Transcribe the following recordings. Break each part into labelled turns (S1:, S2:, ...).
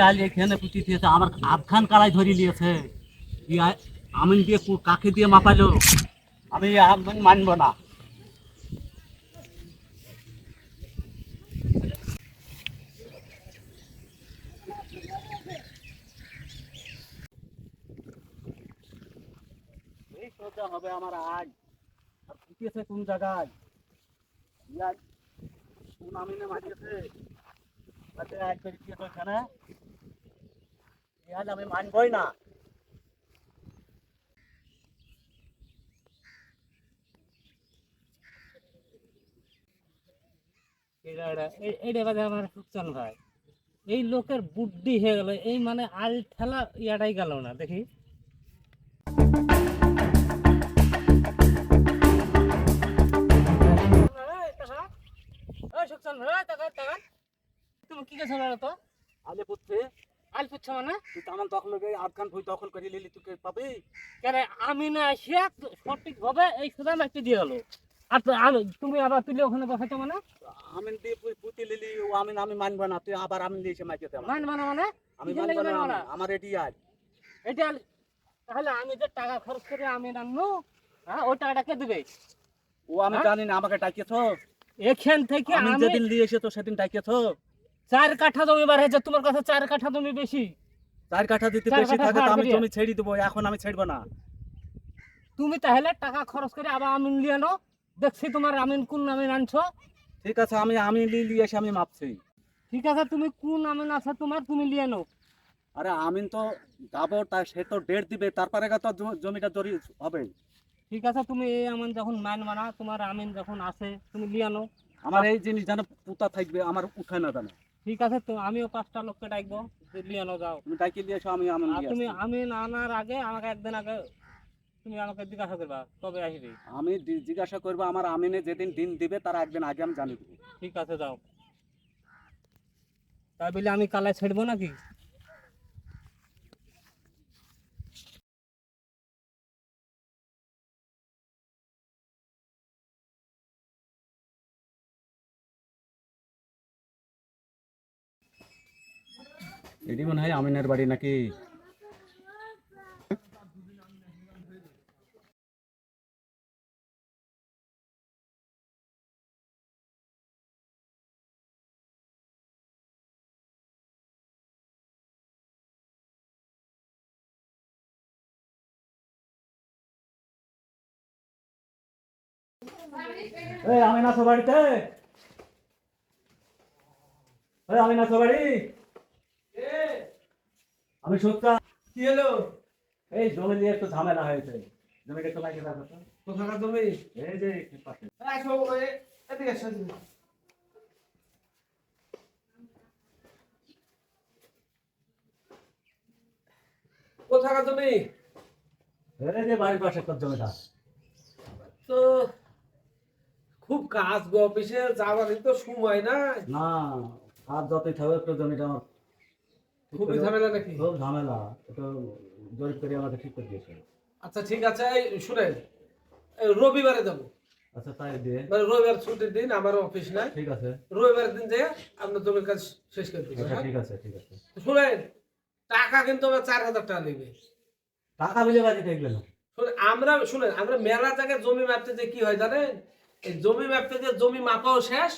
S1: আল এখানে দিয়েছে, আমার আধখান কালাই ধরি নিয়েছে। ই আ- আমিন দিয়ে কাকে দিয়ে মাপালো আমি আমিন মানবো না। হবে আমার আজ। আর কোন জায়গায়? কোন আমিনে মারিয়েছে? আজ বেরিয়ে তো আজ আমি মানবই না।
S2: এটা বাদে আমার সুকচান ভাই। এই লোকের বুদ্ধি হয়ে গেল এই মানে আল ঠেলা ইয়াটাই গেল না দেখি। তুমি কি গেছো তো?
S1: আলে পুত্রে
S2: আল পুচ্ছ মানে?
S1: তুই ভুই দখল করে নিলি তুই পাবি?
S2: কেন আমি না আসিয়া সঠিক ভাবে এই দিয়ে গেলো? আর আমি তুমি আবার তুলে ওখানে বসাইছো মানে?
S1: আমিন দিয়ে পুঁতি লিলি ও আমি মানবো না তুই আবার আমিন দিয়েছে মাইকে দে আমার।
S2: মান?
S1: আমি মানবো না
S2: মানবো না?
S1: আমার এটি
S2: এটা তাহলে আমি যে টাকা খরচ করে আমি আনব হ্যাঁ ওই টাকাটা কে দেবে।
S1: ও আমি
S2: হ্যাঁ?
S1: জানি না আমাকে ডাকিয়েছ।
S2: এখান থেকে
S1: আমি
S2: আমি
S1: যেদিন এসে তো সেদিন ডাকিয়েছ।
S2: চার কাঠা জমি বার হয়েছে তোমার কাছে চার কাঠা জমি বেশি।
S1: চার কাঠা দিতে বেশি থাকে আমি জমি ছেড়ে দেবো এখন আমি ছেড়বো না।
S2: তুমি তাহলে টাকা খরচ করে আবার আমিন নিয়ে আনো দেখছি তোমার আমিন কোন আমিন আনছো।
S1: ঠিক আছে আমি আমি নিয়ে নিয়ে এসে আমি মাপছি।
S2: ঠিক আছে তুমি কোন আমিন আছে তোমার তুমি নিয়ে আনো
S1: আরে আমিন তো যাব তার সে তো ডেট দিবে তারপরে তো জমিটা জরি হবে।
S2: ঠিক আছে তুমি এই আমিন যখন মান মানা তোমার আমিন যখন আসে তুমি নিয়ে আনো
S1: আমার এই জিনিস যেন পুতা থাকবে আমার উঠায় না জানো।
S2: ঠিক আছে তো আমিও পাঁচটা লোককে ডাকবো নিয়ে যাও।
S1: তুমি ডাকি দিয়েছ আমি আমার
S2: তুমি
S1: আমি
S2: আমিন আনার আগে আমাকে একদিন আগে তুমি আমাকে জিজ্ঞাসা করবা কবে আসবি?
S1: আমি জিজ্ঞাসা করব আমার আমিনে যেদিন দিন দিবে তার একদিন আগে আমি জানিয়ে দেবো।
S2: ঠিক আছে যাও। তাই বলে আমি কালায় ছেড়বো নাকি?
S1: এটি মনে হয় আমিনের বাড়ি নাকি? এই আমিন আছো বাড়িতে। এই আমিন আছো বাড়ি। আমি সত্যা
S3: কি হলো?
S1: এই জমি নিয়ে একটু ঝামেলা হয়েছে। জমিটা একটু লাগিয়ে তো।
S3: কোথাকার জমি?
S1: এই যে পাশে।
S3: এদিকে কোথাকার জমি?
S1: এই যে বাড়ির পাশে তোর জমিটা।
S3: তো খুব কাজ গো অফিসে যাওয়ারই তো সময় না
S1: না আর যতই থাকবে একটু জমিটা আমার
S3: খুবই ঝামেলা নাকি?
S1: খুব ঝামেলা। একটু জরিপ করে আমাকে ঠিক করে দিয়েছে।
S3: আচ্ছা ঠিক আছে শুনেন রবিবারে যাব।
S1: আচ্ছা তাই দিয়ে?
S3: মানে রবিবার ছুটির দিন আমার অফিস নাই।
S1: ঠিক আছে।
S3: রবিবারের দিন যে আপনার জমির কাজ শেষ করে দিবেন
S1: আচ্ছা
S3: হ্যাঁ?
S1: ঠিক আছে ঠিক আছে।
S3: শুনেন টাকা কিন্তু আমার চার হাজার টাকা নেবে।
S1: টাকা বিলে বাজি থাকবে না।
S3: শুনে আমরা শুনেন আমরা মেলা জায়গায় জমি মাপতে যে কি হয় জানেন? এই জমি মাপতে যে জমি মাপাও শেষ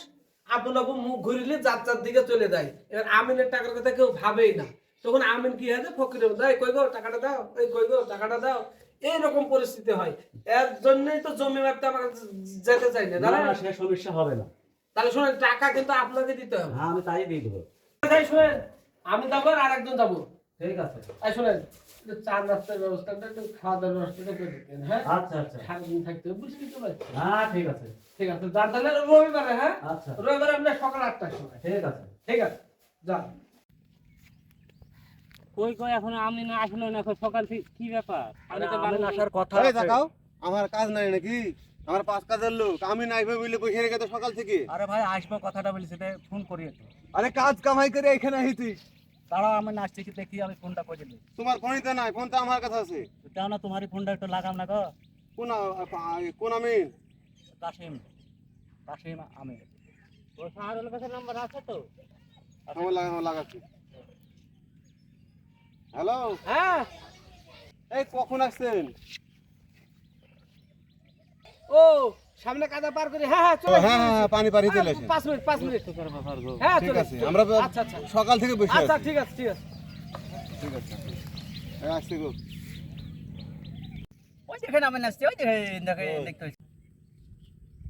S3: আপন আপন মুখ ঘুরিলে যার যার দিকে চলে যায়। এবার আমিনের টাকার কথা কেউ ভাবেই না। তখন আমিন কি হয় ফকিরের দেয় কই গো টাকাটা দাও এই কই গো টাকাটা দাও। এইরকম পরিস্থিতি হয়। এর জন্যই তো জমি মাপতে আমার যেতে চাই না
S1: সে সমস্যা হবে না।
S3: তাহলে শুনেন টাকা কিন্তু আপনাকে দিতে হবে।
S1: হ্যাঁ আমি তাই দিয়ে দেবো।
S3: তাই শুনেন আমি যাব আর একজন যাব।
S1: ঠিক আছে।
S3: তাই শুনেন চা নাস্তার ব্যবস্থাটা একটু খাওয়া দাওয়ার ব্যবস্থাটা করে দিতেন হ্যাঁ?
S1: আচ্ছা আচ্ছা।
S3: সারাদিন থাকতে হবে বুঝলি তো ভাই
S1: হ্যাঁ ঠিক আছে।
S3: ঠিক আছে যান তাহলে রবিবারে হ্যাঁ?
S1: আচ্ছা।
S3: রবিবারে আপনার সকাল আটটার সময়।
S1: ঠিক আছে।
S3: ঠিক আছে যান।
S2: কই কই এখন আমি না আসলো না এখন সকাল থেকে কি ব্যাপার? আমি তো
S1: আসার কথা আছে।
S4: দেখাও আমার কাজ নাই নাকি? আমার পাঁচ কাজের লোক আমি নাইবে বলে বসে রেখে তো সকাল থেকে।
S1: আরে ভাই আসব কথাটা বলি সেটা ফোন করিয়েছে
S4: আরে কাজ কামাই করে এখানে আহিছি
S1: তারাও আমি নাচছি কি দেখি আমি ফোনটা করে দিই
S4: তোমার ফোনই তো নাই ফোন তো আমার কাছে আছে।
S1: কেন না তোমারই ফোনটা একটু লাগাম না গো।
S4: কোন কোন আমি
S1: কাশিম কাশিম আমি
S2: ও শাহরুল কাছে নাম্বার আছে তো?
S4: আমার লাগা- লাগাচ্ছি। হ্যালো?
S3: হ্যাঁ।
S4: এই কখন আসছেন?
S3: ও সামনে কাদা পার করে হ্যাঁ হ্যাঁ চলে
S4: হ্যাঁ হ্যাঁ পানি পানি চলে
S3: হ্যাঁ,
S4: আসেন
S3: পাঁচ মিনিট পাঁচ মিনিট। হ্যাঁ
S4: ঠিক আছে। আমরা
S3: আচ্ছা আচ্ছা।
S4: সকাল থেকে বসে
S3: আচ্ছা ঠিক আছে ঠিক আছে।
S4: ঠিক আছে। এই আসছি গো।
S1: ওই দেখেন আমি নাচছি ওই দেখেন দেখে দেখতে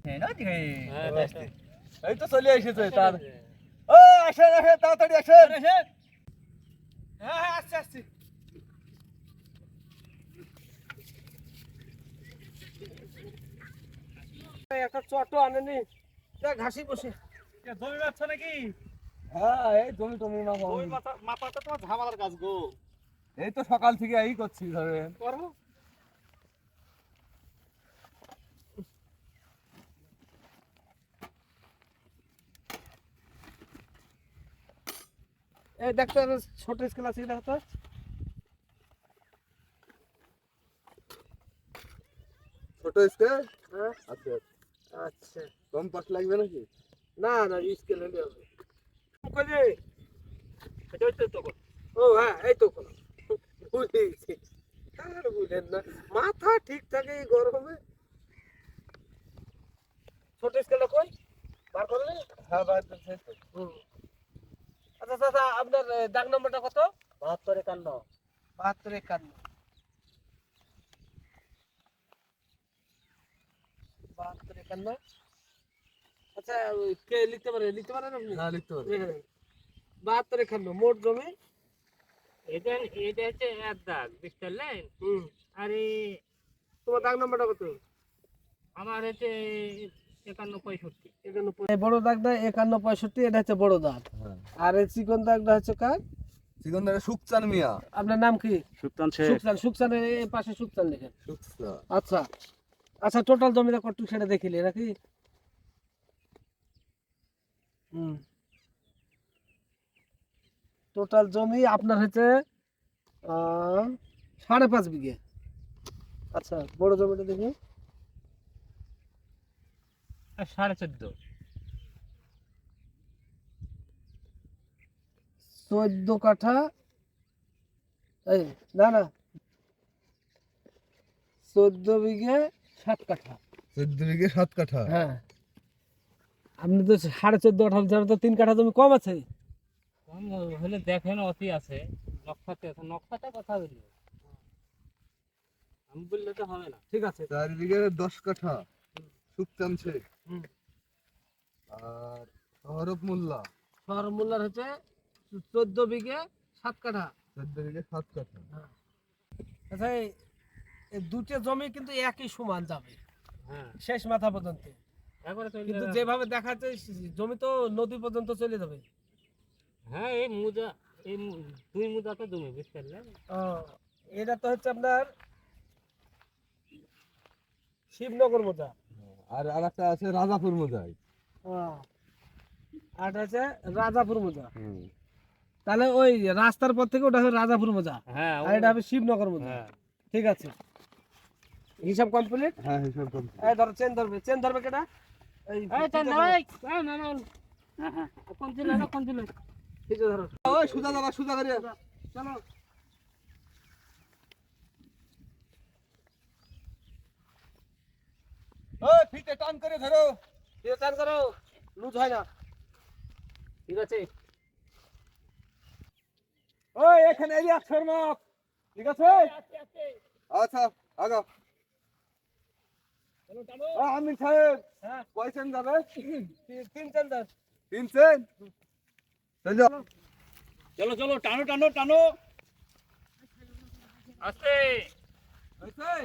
S1: হ্যাঁ ওই দেখেন
S2: হ্যাঁ,
S4: এই তো চলে এসেছে তার। ও আসেন আসেন তাড়াতাড়ি আসেন।
S3: হ্যাঁ হ্যাঁ আসছি আসছি। একটা চটো আনেনি। ঘাসি বসে।
S1: জমি নাকি?
S4: হ্যাঁ এই জমি টমি মাপা
S1: ওই মাথা মাথাটা তোমার ঝামালার কাজ গো।
S4: এই তো সকাল থেকে এই করছি ধরেন
S3: করো এই দেখতে ছোট স্কেল আছে
S4: ছোট স্কেল?
S3: হ্যাঁ।
S4: আচ্ছা।
S3: আচ্ছা।
S4: লাগবে নাকি?
S3: না না স্কেল হলে হবে কইলে
S1: এটা হচ্ছে তো
S3: ও হ্যাঁ এই তো কোনো ভুলে গেছি আর বুঝলেন না মাথা ঠিক থাকে এই গরমে। ছোট স্কেলটা কই? বার করলে?
S4: হ্যাঁ বাদ দিচ্ছি
S3: আচ্ছা দাদা আপনার দাগ নম্বরটা কত?
S1: বাহাত্তর একান্ন।
S3: বাহাত্তর একান্ন। বাহাত্তর আচ্ছা কে লিখতে পারে? লিখতে পারেন আপনি?
S4: হ্যাঁ লিখতে পারি।
S3: বাহাত্তর একান্ন মোট জমি?
S2: এটা এটা হচ্ছে এক দাগ বুঝতে পারলেন?
S3: হুম। তোমার দাগ নম্বরটা কত?
S2: আমার হচ্ছে একান্ন পঁয়ষট্টি।
S3: একান্ন বড় দাগটা একান্ন পঁয়ষট্টি এটা হচ্ছে বড় দাগ।
S4: হ্যাঁ।
S3: আর এই চিকন দাগটা হচ্ছে কার?
S4: সুকচান মিয়া।
S3: আপনার নাম কি?
S1: সুলতান শেখ।
S3: সুকসান সুকসানের এই পাশে সুকসান লেখেন। আচ্ছা আচ্ছা টোটাল জমিটা কত সেটা দেখিলে নাকি হুম। টোটাল জমি আপনার হচ্ছে সাড়ে পাঁচ বিঘে। আচ্ছা বড় জমিটা দেখি।
S2: সাড়ে চোদ্দ।
S3: চোদ্দ কাঠা। এই না না। চোদ্দ বিঘে সাত কাঠা।
S4: চোদ্দ বিঘে সাত কাঠা?
S3: হ্যাঁ। আপনি তো সাড়ে চোদ্দ কাঠা বলছেন, তো তিন কাঠা জমি কম আছে।
S2: কম হলে দেখেন অতি আছে। নকশাতে আছে। নকশাতে কথা বলি। আমি বললে তো হবে না।
S3: ঠিক আছে।
S4: চার বিঘে দশ কাঠা।
S3: হুম।
S4: আর সহরব মোল্লা?
S3: শহর মোল্লার হচ্ছে চোদ্দ বিঘে সাত কাঠা।
S4: চোদ্দ বিঘে সাত কাঠা।
S3: আচ্ছা এই- এই দুটো জমি কিন্তু একই সমান যাবে
S2: হ্যাঁ।
S3: শেষ মাথা পর্যন্ত। কিন্তু যেভাবে দেখাচ্ছে জমি তো নদী পর্যন্ত চলে যাবে।
S2: হ্যাঁ এই মুজা এই দুই মুজাতে জমি বুঝতে পারলেন
S3: এটা তো হচ্ছে আপনার শিবনগর মোজা।
S4: আর আর একটা আছে রাজাপুর মোজাই
S3: ও, আর হচ্ছে রাজাপুর মোজা। তাহলে ওই রাস্তার পর থেকে ওটা হবে রাজাপুর মোজা।
S2: হ্যাঁ
S3: আর এটা হবে শিবনগর মোজা।
S2: হ্যাঁ।
S3: ঠিক আছে। হিসাব কমপ্লিট
S4: হ্যাঁ হিসাব কম
S3: এই ধরো চেন ধরবে চেন ধরবে কেটা এই
S2: এই
S3: ধরো।
S2: নাই এই না না হ্যাঁ হ্যাঁ কোন ছিল না কোন ছিল
S3: ফিতে ধরো।
S4: ওই সুজা যাবা সুজা করে
S3: চলো।
S4: ওই ফিতে টান করে ধরো।
S3: ফিতে টান করো লুজ হয় না। ঠিক আছে।
S4: ওই এখানে এই একশোর মাপ। ঠিক আছে? আচ্ছা আগা ও, আমিন সাহেব
S3: হ্যাঁ।
S4: কয় সেন যাবে
S3: তিন-
S4: সেন চলো
S1: চলো টানো টানো টানো।
S2: আস্তে
S1: হ্যাঁ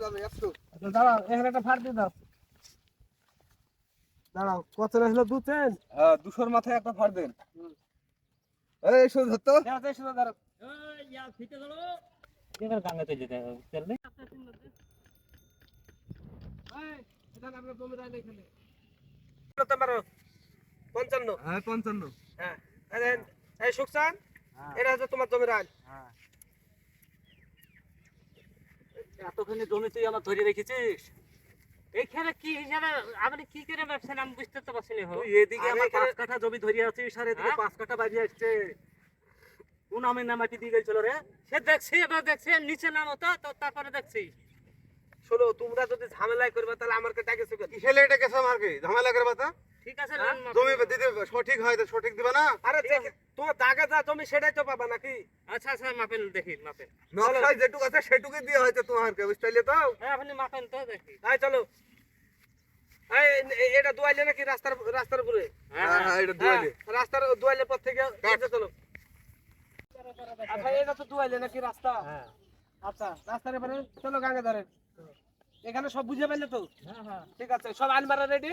S4: যাবে
S3: আচ্ছা, দাঁড়াও কত
S4: হ্যাঁ দুশোর মাথায় একটা ফাড় দেন। এই এসো ধরতো
S3: শুধু পঞ্চান্ন।
S4: হ্যাঁ পঞ্চান্ন।
S3: হ্যাঁ এই সুকসান এটা হচ্ছে তোমার জমি রায়
S1: এতখানি জমি তুই আমার ধরে রেখেছিস?
S2: এখানে কি হিসাবে আপনি কি করে ব্যবসা আমি বুঝতে তো পারছি না
S1: এদিকে আমার পাঁচ কাঠা জমি ধরে আছিস আর এদিকে
S2: হ্যাঁ?
S1: পাঁচ কাঠা বাইরে আসছে। কোন নামাটি দিয়ে গেছিল রে?
S2: সে দেখছি এবার দেখছি নিচে নাম তো তো তারপরে দেখছি।
S3: শোনো তোমরা যদি ঝামেলা করবে তাহলে আমার কাছে
S4: কেসা ঝামেলা করবা তা?
S2: ঠিক আছে? নেন মাপেন।
S4: জমি দিদি সঠিক হয় সঠিক দিবা না?
S3: আরে তোমার দাগে যা তুমি সেটাই তো পাবা নাকি?
S2: আচ্ছা আচ্ছা মাপেন দেখি মাপেন।
S4: নকশায় যেটুকু আছে সেটুকু দিয়ে হয়তো তোমারকে বুঝতে তো।
S2: হ্যাঁ আপনি মাপেন তো দেখি।
S3: তাই চলো। এটা দুয়াইলে নাকি রাস্তার রাস্তার উপরে?
S4: হ্যাঁ হ্যাঁ এটা দুয়াইলে।
S3: হ্যাঁ, রাস্তার দুয়াইলে পর থেকে চলো। আচ্ছা এটা তো দুয়াইলে নাকি রাস্তা?
S2: হ্যাঁ।
S3: আচ্ছা রাস্তার এবারে চলো গাঙ্গে ধরে এখানে সব বুঝে পাইলে তো?
S2: হ্যাঁ হ্যাঁ।
S3: ঠিক আছে সব আলমারা রেডি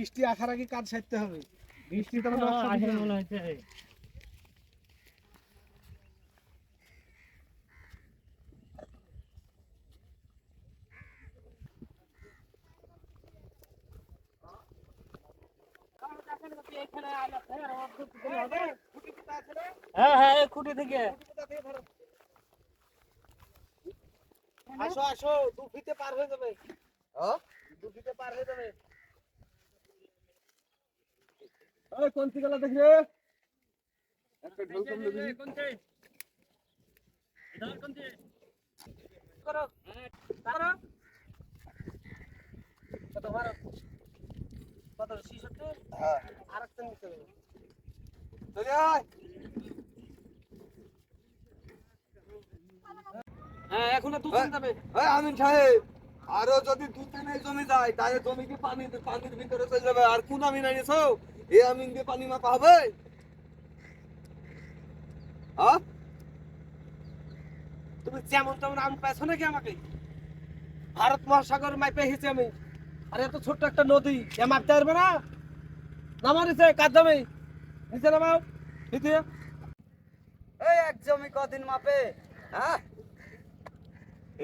S3: বৃষ্টি আসার আগে কাজ সারতে হবে। বৃষ্টি তো মনে হয়
S2: মনে হচ্ছে। হ্যাঁ হ্যাঁ খুঁটি থেকে।
S3: আসো আসো দু ফিতে পার হয়ে যাবে।
S4: হ্যাঁ?
S3: দু ফিতে পার হয়ে যাবে।
S4: এই কোন থেকে দেখি রে? একটা ঢোল কম দিবি
S3: করো করো কত মারো কত শিশু
S4: হ্যাঁ
S3: আর একটা নিতে হবে
S4: চলে আয়
S3: হ্যাঁ এখনও যাবে
S4: এই আমিন সাহেব। আরও যদি দু তিনে জমি যায় তাহলে জমি কি পানি পানির ভিতরে চলে যাবে? আর কোন আমিন আনিছো আমিন দিয়ে পানি মাপা হবে? হ্যাঁ
S3: তুমি যেমন তেমন আম পাইছো নাকি আমাকে? ভারত মহাসাগর মাইপে এসেছি আমি। আর, এত ছোট্ট একটা নদী, এ মাপতে পারবে না? নামা নিচে কাজ যাবে নিচে নামাও, নিচে।
S4: এই এক জমি কদিন মাপে হ্যাঁ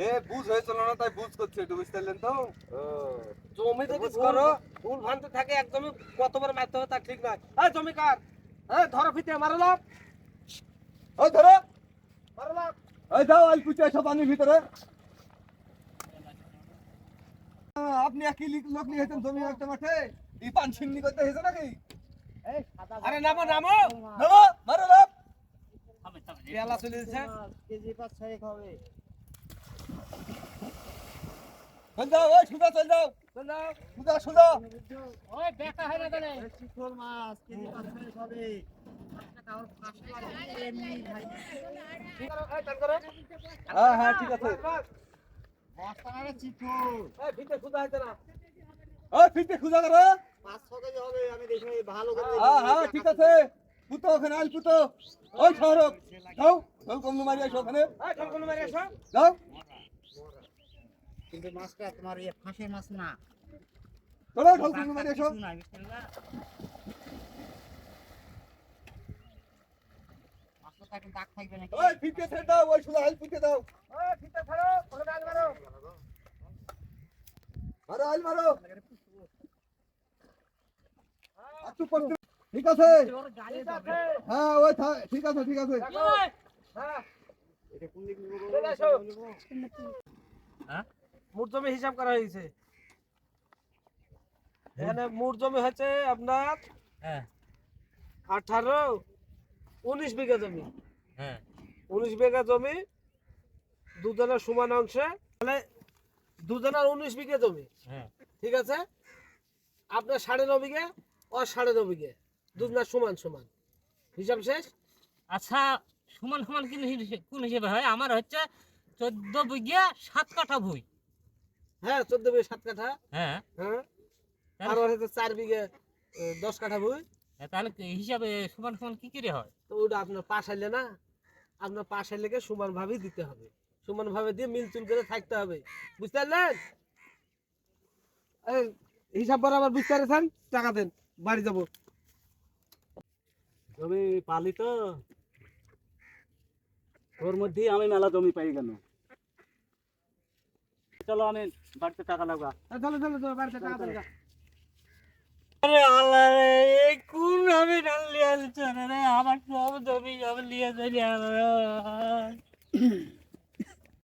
S4: এ বুঝ হয়েছিল না তাই বুঝ করছে একটু বুঝতে পারলেন তো?
S3: জমি যদি
S4: করো।
S3: ভুল ভ্রান্তি থাকে একদমই কতবার মারতে হবে তা ঠিক নয়। এই জমিকার এই ধরো ফিতে মারো লাভ
S4: ওই ধরো।
S3: মারো লাভ
S4: এই আল পুচে এসো পানির ভিতরে। আপনি একই লোক নিয়ে জমি একটা মাঠে? এই পান ছিন্নি করতে হেসে নাকি?
S3: আরে নামো নামো।
S4: ধরো মারো লাভ
S2: হবে তবে
S3: পেয়ালা চলে দিচ্ছে
S4: চল যাও ওই সুদা চল যাও
S3: চল যাও
S4: সুদা সুদা
S2: ওই বেকা হয় না তাহলে
S3: ঠিক করো।
S4: হ্যাঁ হ্যাঁ ঠিক আছে।
S3: এই ফিতে খুদা হইতে না।
S4: ওই ফিরতে খুঁজা করো। হ্যাঁ হ্যাঁ ঠিক আছে। পুতো ওখানে আল পুতো। ওই শহরক যাও যাও কমলু মারি আসো ওখানে।
S3: ঠনকন মারি আসো।
S4: যাও।
S5: কিন্তু মাছটা তোমার ইয়ে ফাঁসের মাছ না।
S4: চলো ঢোল কমলু মারি। পড়তে ঠিক আছে। হ্যাঁ ওই ঠিক আছে ঠিক আছে।
S3: হ্যাঁ? মোট জমি হিসাব করা হয়েছে। এখানে মোট জমি হচ্ছে আপনার
S2: হ্যাঁ।
S3: আঠারো উনিশ বিঘা জমি।
S2: হ্যাঁ।
S3: উনিশ বিঘা জমি দুজনের সমান অংশে তাহলে দুজনের উনিশ বিঘা জমি।
S2: হ্যাঁ।
S3: ঠিক আছে? আপনার সাড়ে ন বিঘে ও সাড়ে ন বিঘে। দুজনের সমান সমান। হিসাব শেষ?
S2: আচ্ছা সমান সমান কোন হিসেবে কোন হিসেবে হয়? আমার হচ্ছে চোদ্দ বিঘা সাত কাঠা ভুই।
S3: হ্যাঁ চোদ্দ বিঘে সাত কাঠা।
S2: হ্যাঁ।
S3: হ্যাঁ। আর ওর চার বিঘে দশ কাঠা বই।
S2: তাহলে হিসাবে সমান সমান কি করে হয়?
S3: তো ওটা আপনার পাশ আইলে না আপনার পাশ আইলেকে সমান ভাবে দিতে হবে। সমান ভাবে দিয়ে মিলচুল করে থাকতে হবে। বুঝতে পারলেন হিসাব বরাবর বুঝতে পেরেছেন? টাকা দেন বাড়ি যাব।
S1: জমি পালি তো। ওর মধ্যেই আমি মেলা জমি পাই গেল চলো আমি বাড়িতে টাকা লাগা
S3: চলো চলো চলো বাড়িতে টাকা লাগা
S2: আরে আল্লাহ রে এই কোন আমি ডাল লিয়ে আসছে? রে আমার সব জমি সব লিয়ে চলে